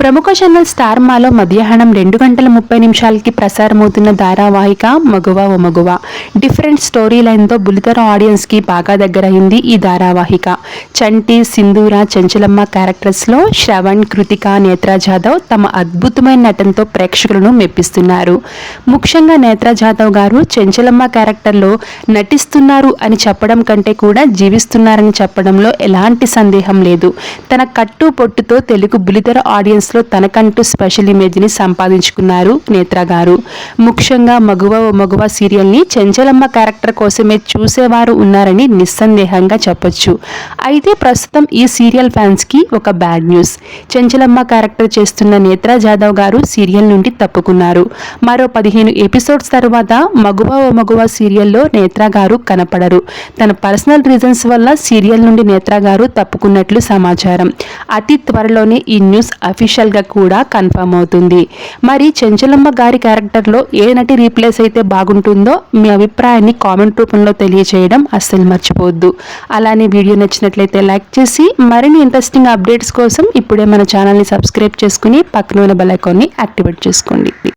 ప్రముఖ channel star మాలో మధ్యాహ్నం రెండు గంటల ముప్పై నిమిషాలకి ప్రసారమవుతున్న ధారావాహిక మగువ ఓ మగువ. డిఫరెంట్ స్టోరీ లైన్తో బులితెర ఆడియన్స్కి బాగా దగ్గరైంది ఈ ధారావాహిక. చంటి సింధూర చెంచలమ్మ క్యారెక్టర్స్లో శ్రవణ్ కృతిక నేత్రా జాదవ్ తమ అద్భుతమైన నటనతో ప్రేక్షకులను మెప్పిస్తున్నారు. ముఖ్యంగా నేత్రా జాదవ్ గారు చెంచలమ్మ క్యారెక్టర్లో నటిస్తున్నారు అని చెప్పడం కంటే కూడా జీవిస్తున్నారని చెప్పడంలో ఎలాంటి సందేహం లేదు. తన కట్టు పొట్టుతో తెలుగు బులితెర ఆడియన్స్లో తనకంటూ స్పెషల్ ఇమేజ్ని సంపాదించుకున్నారు నేత్ర గారు. ముఖ్యంగా మగువ ఓ మగువ సీరియల్ని చెంచలమ్మ క్యారెక్టర్ కోసమే చూసేవారు ఉన్నారని నిస్సందేహంగా చెప్పొచ్చు. అయితే ప్రస్తుతం ఈ సీరియల్ ఫ్యాన్స్కి ఒక బ్యాడ్ న్యూస్. చెంచలమ్మ క్యారెక్టర్ చేస్తున్న నేత్ర జాదవ్ గారు సీరియల్ నుండి తప్పుకున్నారు. మరో పదిహేను ఎపిసోడ్స్ తర్వాత మగువ ఓ మగువ సీరియల్లో నేత్ర గారు కనపడరు. తన పర్సనల్ రీజన్స్ వల్ల సీరియల్ నుండి నేత్ర గారు తప్పుకున్నట్లు సమాచారం. అతి త్వరలోనే ఈ న్యూస్ అఫీషియల్ అఫీషియల్గా కూడా కన్ఫర్మ్ అవుతుంది. మరి చెంచలమ్మ గారి క్యారెక్టర్లో ఏ నటి రీప్లేస్ అయితే బాగుంటుందో మీ అభిప్రాయాన్ని కామెంట్ రూపంలో తెలియచేయడం అస్సలు మర్చిపోవద్దు. అలానే వీడియో నచ్చినట్లయితే లైక్ చేసి మరిన్ని ఇంట్రెస్టింగ్ అప్డేట్స్ కోసం ఇప్పుడే మన ఛానల్ని సబ్స్క్రైబ్ చేసుకుని పక్కన ఉన్న బెల్ యాక్టివేట్ చేసుకోండి.